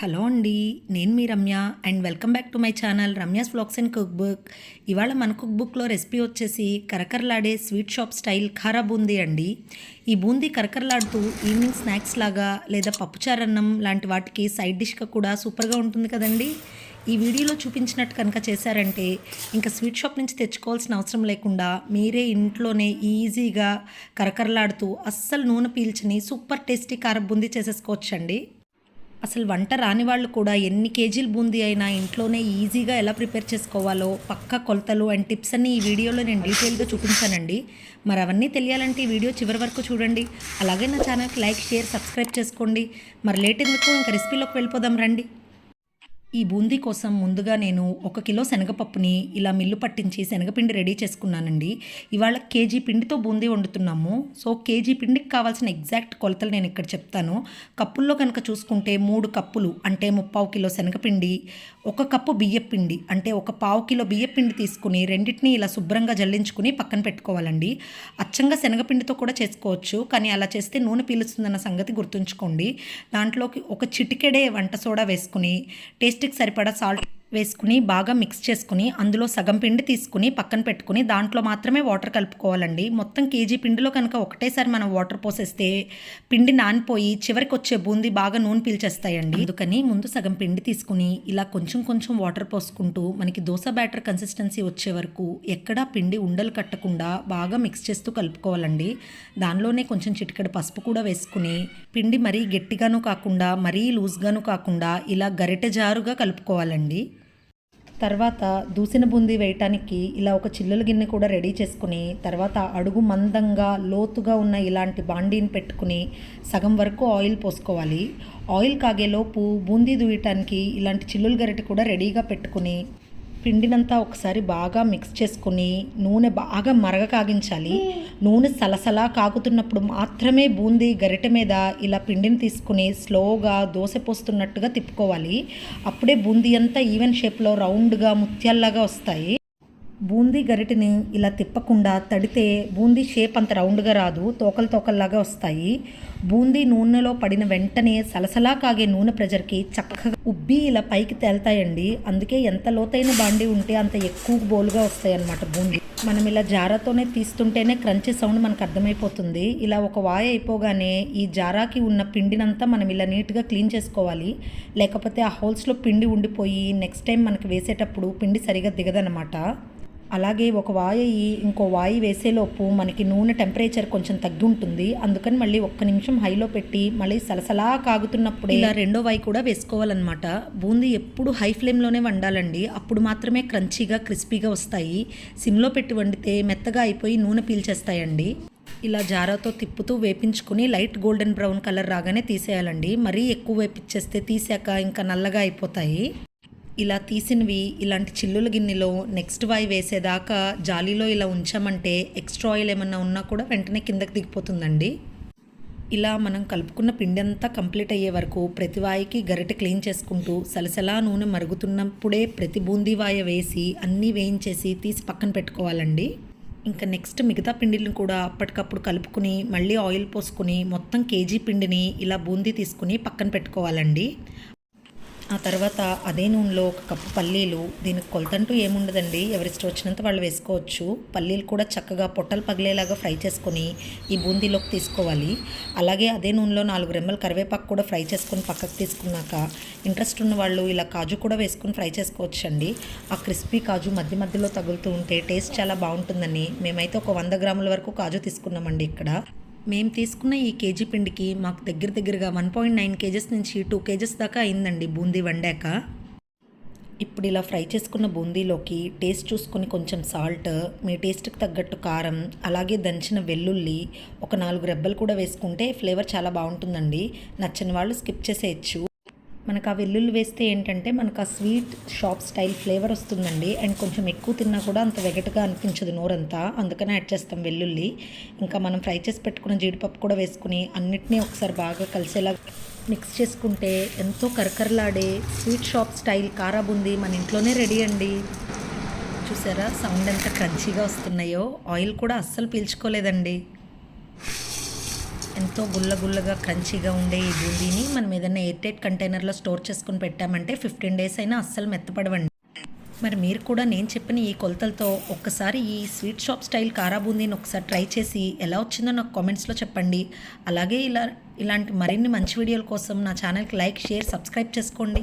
Hello అండి నేను మీ Ramya and welcome back to my channel Ramya's vlogs and cook book ఇవాళ మన cook బుక్లో రెసిపీ వచ్చేసి కరకరలాడే sweet shop style khara boondi అండి. ఈ బూందీ కరకరలాడుతూ ఈవినింగ్ స్నాక్స్ లాగా లేదా పప్పుచారన్నం లాంటి వాటికి సైడ్ డిష్గా కూడా సూపర్గా ఉంటుంది కదండి. ఈ వీడియోలో చూపించినట్టు కనుక చేశారంటే ఇంకా స్వీట్ షాప్ నుంచి తెచ్చుకోవాల్సిన అవసరం లేకుండా మీరే ఇంట్లోనే ఈజీగా కరకరలాడుతూ అస్సలు నూనె పీల్చని సూపర్ టేస్టీ కార బూందీ చేసేసుకోవచ్చండి. అసలు వంట రాని వాళ్ళు కూడా ఎన్ని కేజీల బూందీ అయినా ఇంట్లోనే ఈజీగా ఎలా ప్రిపేర్ చేసుకోవాలో పక్క కొలతలు అండ్ టిప్స్ అన్ని ఈ వీడియోలో నేను డీటెయిల్గా చూపించానండి. మరి అవన్నీ తెలియాలంటే ఈ వీడియో చివరి వరకు చూడండి. అలాగే నా ఛానల్కి లైక్ షేర్ సబ్స్క్రైబ్ చేసుకోండి. మరి లేట్ ఎందుకు? ఇంకా రెసిపీలోకి వెళ్ళిపోదాం రండి. ఈ బూందీ కోసం ముందుగా నేను ఒక కిలో శనగపప్పుని ఇలా మిల్లు పట్టించి శనగపిండి రెడీ చేసుకున్నానండి. ఇవాళ కేజీ పిండితో బూందీ వండుతున్నాము. సో కేజీ పిండికి కావాల్సిన ఎగ్జాక్ట్ కొలతలు నేను ఇక్కడ చెప్తాను. కప్పుల్లో కనుక చూసుకుంటే మూడు కప్పులు అంటే ముప్పావు కిలో శనగపిండి ఒక కప్పు బియ్యపిండి అంటే ఒక పావు కిలో బియ్యపిండి తీసుకుని రెండింటిని ఇలా శుభ్రంగా జల్లించుకుని పక్కన పెట్టుకోవాలండి. అచ్చంగా శనగపిండితో కూడా చేసుకోవచ్చు కానీ అలా చేస్తే నూనె పీలుస్తుందన్న సంగతి గుర్తుంచుకోండి. దాంట్లోకి ఒక చిటికెడే వంట సోడా వేసుకుని టేస్ట్ టేస్ట్కి సరిపడా సాల్ట్ వేసుకుని బాగా మిక్స్ చేసుకుని అందులో సగం పిండి తీసుకుని పక్కన పెట్టుకుని దాంట్లో మాత్రమే వాటర్ కలుపుకోవాలండి. మొత్తం కేజీ పిండిలో కనుక ఒకటేసారి మనం వాటర్ పోసేస్తే పిండి నానిపోయి చివరికి వచ్చే బూందీ బాగా నూనె పీల్చేస్తాయండి. అందుకని ముందు సగం పిండి తీసుకుని ఇలా కొంచెం కొంచెం వాటర్ పోసుకుంటూ మనకి దోశ బ్యాటర్ కన్సిస్టెన్సీ వచ్చే వరకు ఎక్కడా పిండి ఉండలు కట్టకుండా బాగా మిక్స్ చేస్తూ కలుపుకోవాలండి. దానిలోనే కొంచెం చిటికెడు పసుపు కూడా వేసుకుని పిండి మరీ గట్టిగాను కాకుండా మరీ లూజ్గాను కాకుండా ఇలా గరిటె జారుగా కలుపుకోవాలండి. తర్వాత దూసిన బూందీ వేయటానికి ఇలా ఒక చిల్లుల గిన్నె కూడా రెడీ చేసుకుని తర్వాత అడుగు మందంగా లోతుగా ఉన్న ఇలాంటి బాండీని పెట్టుకుని సగం వరకు ఆయిల్ పోసుకోవాలి. ఆయిల్ కాగేలోపు బూందీ దూయటానికి ఇలాంటి చిల్లుల గరిటె కూడా రెడీగా పెట్టుకుని పిండినంతా ఒకసారి బాగా మిక్స్ చేసుకుని నూనె బాగా మరగ కాగించాలి. నూనె సలసలా కాగుతున్నప్పుడు మాత్రమే బూంది గరిటె మీద ఇలా పిండిని తీసుకుని స్లోగా దోశ పోస్తున్నట్టుగా తిప్పుకోవాలి. అప్పుడే బూందీ అంతా ఈవెన్ షేప్లో రౌండ్గా ముత్యాల్లాగా వస్తాయి. బూందీ గరిటిని ఇలా తిప్పకుండా తడితే బూందీ షేప్ అంత రౌండ్గా రాదు తోకలు తోకల్లాగా వస్తాయి. బూందీ నూనెలో పడిన వెంటనే సలసలా కాగే నూనె ప్రెజర్కి చక్కగా ఉబ్బి ఇలా పైకి తేలుతాయండి. అందుకే ఎంత లోతైన బాండీ ఉంటే అంత ఎక్కువ బోలుగా వస్తాయి అన్నమాట బూందీ. మనం ఇలా జారాతోనే తీస్తుంటేనే క్రంచీ సౌండ్ మనకు అర్థమైపోతుంది. ఇలా ఒక వాయ అయిపోగానే ఈ జారాకి ఉన్న పిండినంతా మనం ఇలా నీట్గా క్లీన్ చేసుకోవాలి. లేకపోతే ఆ హోల్స్లో పిండి ఉండిపోయి నెక్స్ట్ టైం మనకి వేసేటప్పుడు పిండి సరిగా దిగదనమాట అలాగే ఒక వాయి ఇంకో వాయి వేసేలోపు మనకి నూనె టెంపరేచర్ కొంచెం తగ్గి ఉంటుంది అందుకని మళ్ళీ ఒక్క నిమిషం హైలో పెట్టి మళ్ళీ సలసలా కాగుతున్నప్పుడు ఇలా రెండో వాయి కూడా వేసుకోవాలన్నమాట. బూందీ ఎప్పుడు హై ఫ్లేమ్లోనే వండాలండి. అప్పుడు మాత్రమే క్రంచీగా క్రిస్పీగా వస్తాయి. సిమ్లో పెట్టి వండితే మెత్తగా అయిపోయి నూనె పీల్చేస్తాయండి. ఇలా జారాతో తిప్పుతూ వేపించుకుని లైట్ గోల్డెన్ బ్రౌన్ కలర్ రాగానే తీసేయాలండి. మరీ ఎక్కువ వేపించేస్తే తీసాక ఇంకా నల్లగా అయిపోతాయి. ఇలా తీసినవి ఇలాంటి చిల్లుల గిన్నెలో నెక్స్ట్ వాయి వేసేదాకా జాలీలో ఇలా ఉంచామంటే ఎక్స్ట్రా ఆయిల్ ఏమన్నా ఉన్నా కూడా వెంటనే కిందకి దిగిపోతుందండి. ఇలా మనం కలుపుకున్న పిండి అంతా కంప్లీట్ అయ్యే వరకు ప్రతి వాయికి గరిటె క్లీన్ చేసుకుంటూ సలసలా నూనె మరుగుతున్నప్పుడే ప్రతి బూందీ వాయ వేసి అన్నీ వేయించేసి తీసి పక్కన పెట్టుకోవాలండి. ఇంకా నెక్స్ట్ మిగతా పిండిని కూడా అప్పటికప్పుడు కలుపుకుని మళ్ళీ ఆయిల్ పోసుకుని మొత్తం కేజీ పిండిని ఇలా బూందీ తీసుకుని పక్కన పెట్టుకోవాలండి. ఆ తర్వాత అదే నూనెలో ఒక కప్పు పల్లీలు దీనికి కొలతంటూ ఏముండదండి ఎవరిష్టం వచ్చినంత వాళ్ళు వేసుకోవచ్చు. పల్లీలు కూడా చక్కగా పొట్టలు పగిలేలాగా ఫ్రై చేసుకొని ఈ బూందీలోకి తీసుకోవాలి. అలాగే అదే నూనెలో నాలుగు రెమ్మల కరివేపాకు కూడా ఫ్రై చేసుకొని పక్కకు తీసుకున్నాక ఇంట్రెస్ట్ ఉన్న వాళ్ళు ఇలా కాజు కూడా వేసుకొని ఫ్రై చేసుకోవచ్చండి. ఆ క్రిస్పీ కాజు మధ్య మధ్యలో తగులుతూ ఉంటే టేస్ట్ చాలా బాగుంటుందని మేమైతే ఒక వంద గ్రాముల వరకు కాజు తీసుకున్నామండి ఇక్కడ. మేము తీసుకున్న ఈ కేజీ పిండికి మాకు దగ్గర దగ్గరగా వన్ పాయింట్ నైన్ కేజెస్ నుంచి టూ కేజెస్ దాకా అయిందండి బూందీ వండాక. ఇప్పుడు ఇలా ఫ్రై చేసుకున్న బూందీలోకి టేస్ట్ చూసుకొని కొంచెం సాల్ట్ మీ టేస్ట్కి తగ్గట్టు కారం అలాగే దంచిన వెల్లుల్లి ఒక నాలుగు రెబ్బలు కూడా వేసుకుంటే ఫ్లేవర్ చాలా బాగుంటుందండి. నచ్చని వాళ్ళు స్కిప్ చేసేయచ్చు. మనకు ఆ వెల్లుల్లి వేస్తే ఏంటంటే మనకు ఆ స్వీట్ షాప్ స్టైల్ ఫ్లేవర్ వస్తుందండి. అండ్ కొంచెం ఎక్కువ తిన్నా కూడా అంత వెగటగా అనిపించదు నోరంతా. అందుకనే యాడ్ చేస్తాం వెల్లుల్లి. ఇంకా మనం ఫ్రై చేసి పెట్టుకున్న జీడిపప్పు కూడా వేసుకుని అన్నిటినీ ఒకసారి బాగా కలిసేలా మిక్స్ చేసుకుంటే ఎంతో కరకరలాడే స్వీట్ షాప్ స్టైల్ కారా బుంది మన ఇంట్లోనే రెడీ అండి. చూసారా? సౌండ్ ఎంత క్రంచీగా వస్తున్నాయో. ఆయిల్ కూడా అస్సలు పీల్చుకోలేదండి. ఎంతో గుల్ల గుల్లగా క్రంచీగా ఉండే ఈ బూందీని మనం ఏదైనా ఎయిర్ టైట్ కంటైనర్లో స్టోర్ చేసుకుని పెట్టామంటే ఫిఫ్టీన్ డేస్ అయినా అస్సలు మెత్తపడవండి. మరి మీరు కూడా నేను చెప్పిన ఈ కొలతలతో ఒక్కసారి ఈ స్వీట్ షాప్ స్టైల్ కారా బూందీని ఒకసారి ట్రై చేసి ఎలా వచ్చిందో నాకు కామెంట్స్లో చెప్పండి. అలాగే ఇలా ఇలాంటి మరిన్ని మంచి వీడియోల కోసం నా ఛానల్కి లైక్ షేర్ సబ్స్క్రైబ్ చేసుకోండి.